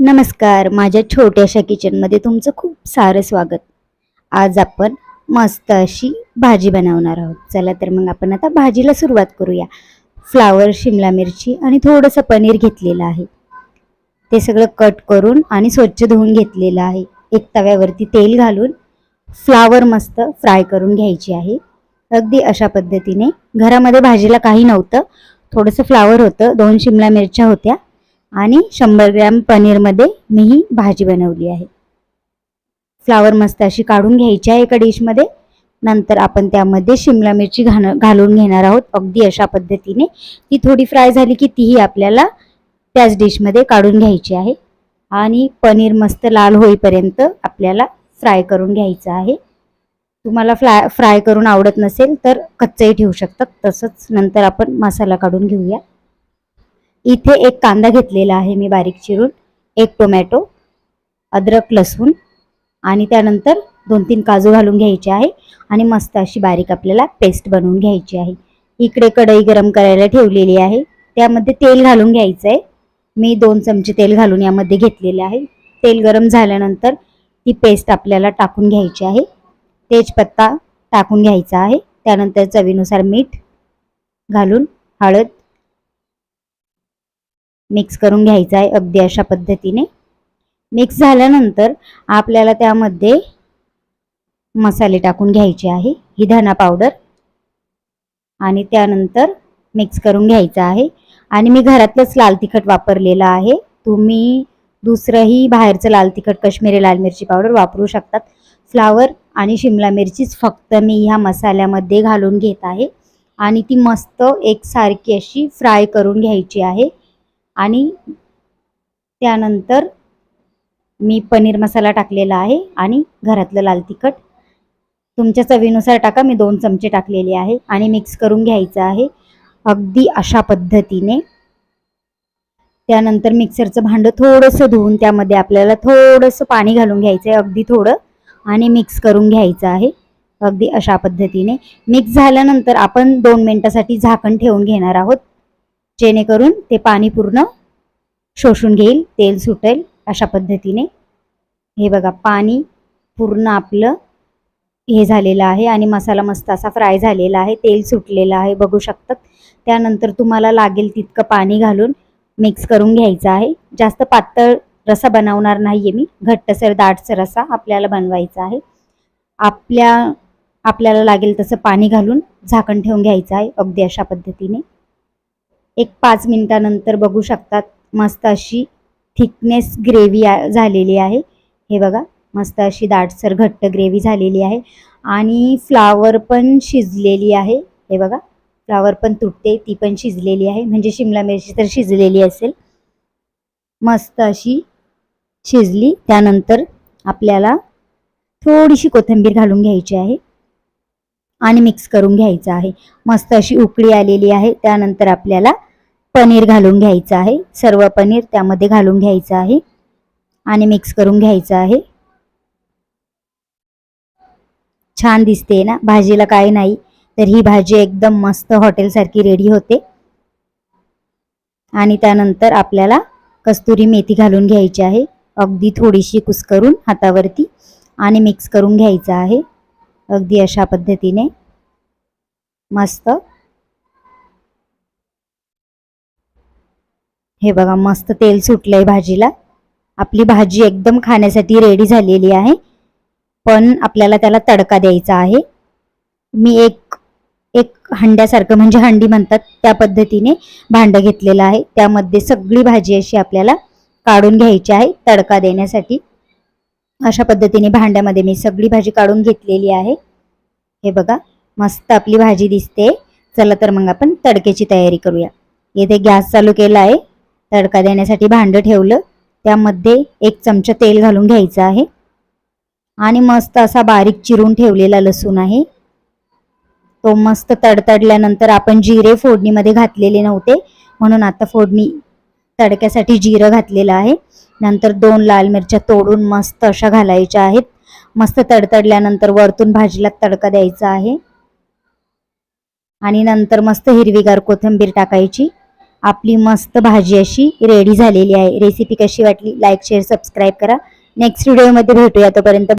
नमस्कार माझ्या छोट्याशा किचनमध्ये तुमचं खूप सारं स्वागत. आज आपण मस्त अशी भाजी बनवणार आहोत. चला तर मग आपण आता भाजीला सुरुवात करूया. फ्लावर शिमला मिरची आणि थोडंसं पनीर घेतलेलं आहे. ते सगळं कट करून आणि स्वच्छ धुवून घेतलेलं आहे. एक तव्यावरती तेल घालून फ्लावर मस्त फ्राय करून घ्यायची आहे. अगदी अशा पद्धतीने घरामध्ये भाजीला काही नव्हतं. थोडंसं फ्लावर होतं. दोन शिमला मिरच्या होत्या. आणि शंभर ग्रॅम पनीरमध्ये मी ही भाजी बनवली आहे. फ्लावर मस्त अशी काढून घ्यायची आहे एका डिशमध्ये. नंतर आपण त्यामध्ये शिमला मिरची घाण घालून घेणार आहोत. अगदी अशा पद्धतीने ती थोडी फ्राय झाली की तीही आपल्याला त्याच डिशमध्ये काढून घ्यायची आहे. आणि पनीर मस्त लाल होईपर्यंत आपल्याला फ्राय करून घ्यायचं आहे. तुम्हाला फ्राय फ्राय करून आवडत नसेल तर कच्चंही ठेवू शकतात. तसंच नंतर आपण मसाला काढून घेऊया. इथे एक कांदा घेतलेला आहे मी बारीक चिरून एक टोमॅटो अद्रक लसूण आणि त्यानंतर दोन तीन काजू घालून घ्यायचे आहे आणि मस्त अशी बारीक आपल्याला पेस्ट बनवून घ्यायची आहे. इकडे कढई गरम करायला ठेवलेली आहे. त्यामध्ये तेल घालून घ्यायचं आहे मी दोन चमचे तेल घालून यामध्ये घेतलेले आहे. तेल गरम झाल्यानंतर ती पेस्ट आपल्याला टाकून घ्यायची आहे. तेजपत्ता टाकून घ्यायचा आहे. त्यानंतर चवीनुसार मीठ घालून हळद मिक्स करून घ्यायचं आहे अगदी अशा पद्धतीने. मिक्स झाल्यानंतर आपल्याला त्यामध्ये मसाले टाकून घ्यायचे आहे. ही धना पावडर. आणि त्यानंतर मिक्स करून घ्यायचं आहे. आणि मी घरातलंच लाल तिखट वापरलेलं आहे. तुम्ही दुसरंही बाहेरचं लाल तिखट कश्मीरी लाल मिरची पावडर वापरू शकतात. फ्लावर आणि शिमला मिरचीच फक्त मी ह्या मसाल्यामध्ये घालून घेत आहे. आणि ती मस्त एकसारखी अशी फ्राय करून घ्यायची आहे. आणि त्यानंतर मी पनीर मसाला टाकलेला आहे आणि घरातलं लाल तिखट. तुमच्या चवीनुसार टाका मी दोन चमचे टाकलेले आहे आणि मिक्स करून घ्यायचं आहे. अगदी अशा पद्धतीने. त्यानंतर मिक्सरचं भांडं थोडंसं धुवून त्यामध्ये आपल्याला थोडंसं पाणी घालून घ्यायचं आहे अगदी थोडं. आणि मिक्स करून घ्यायचं आहे. अगदी अशा पद्धतीने. मिक्स झाल्यानंतर आपण दोन मिनटासाठी झाकण ठेवून घेणार आहोत. जेणेकरून ते पाणी पूर्ण शोषून घेईल तेल सुटेल अशा पद्धतीने. हे बघा पाणी पूर्ण आपलं हे झालेलं आहे आणि मसाला मस्त असा फ्राय झालेला आहे तेल सुटलेलं आहे बघू शकतात. त्यानंतर तुम्हाला लागेल तितकं पाणी घालून मिक्स करून घ्यायचं आहे. जास्त पातळ रसा बनवणार नाही आहे मी घट्टसर दाटसर रसा आपल्याला बनवायचा आहे. आपल्या आपल्याला लागेल तसं पाणी घालून झाकण ठेवून घ्यायचं आहे अगदी अशा पद्धतीने. एक पाच मिनिटानंतर बघू शकतात मस्त अशी थिकनेस ग्रेव्ही झालेली आहे. हे बघा मस्त अशी दाटसर घट्ट ग्रेव्ही झालेली आहे. आणि फ्लावर पण शिजलेली आहे. हे बघा फ्लावर पण तुटते ती पण शिजलेली आहे. म्हणजे शिमला मिरची तर शिजलेली असेल. मस्त अशी शिजली. त्यानंतर आपल्याला थोडीशी कोथिंबीर घालून घ्यायची आहे. आणि मिक्स करून घ्यायचं आहे. मस्त अशी उकळी आलेली आहे. त्यानंतर आपल्याला पनीर घालून घ्यायचं आहे. सर्व पनीर त्यामध्ये घालून घ्यायचं आहे. आणि मिक्स करून घ्यायचं आहे. छान दिसते ना? भाजीला काही नाही तर ही भाजी एकदम मस्त हॉटेलसारखी रेडी होते. आणि त्यानंतर आपल्याला कस्तुरी मेथी घालून घ्यायची आहे. अगदी थोडीशी कुस्करून हातावरती आणि मिक्स करून घ्यायचं आहे. अगदी अशा पद्धतीने. मस्त. हे बघा मस्त तेल सुटलंय भाजीला. आपली भाजी एकदम खाण्यासाठी रेडी झालेली आहे. पण आपल्याला त्याला तडका द्यायचा आहे. मी एक एक हंड्यासारखं म्हणजे हंडी म्हणतात त्या पद्धतीने भांडं घेतलेलं आहे. त्यामध्ये सगळी भाजी अशी आपल्याला काढून घ्यायची आहे तडका देण्यासाठी. अशा पद्धतीने भांड्यामध्ये मी सगळी भाजी काढून घेतलेली आहे. हे बघा मस्त आपली भाजी दिसते. चला तर मग आपण तडक्याची तयारी करूया. येथे गॅस चालू केला आहे. तडका देण्यासाठी भांडं ठेवलं. त्यामध्ये एक चमचा तेल घालून घ्यायचं आहे. आणि मस्त असा बारीक चिरून ठेवलेला लसूण आहे. तो मस्त तडतडल्यानंतर आपण जिरे फोडणीमध्ये घातलेले नव्हते. म्हणून आता फोडणी तडक्यासाठी जिरं घातलेलं आहे. नंतर दोन लाल मिरच्या तोडून मस्त अशा घालायच्या आहेत. मस्त तडतडल्यानंतर वरतून भाजीला तडका द्यायचा आहे. आणि नंतर मस्त हिरवीगार कोथिंबीर टाकायची. आपली मस्त भाजी अशी रेडी झालेली आहे. रेसिपी कशी वाटली? लाईक शेअर सबस्क्राईब करा. नेक्स्ट व्हिडिओमध्ये भेटूया तोपर्यंत.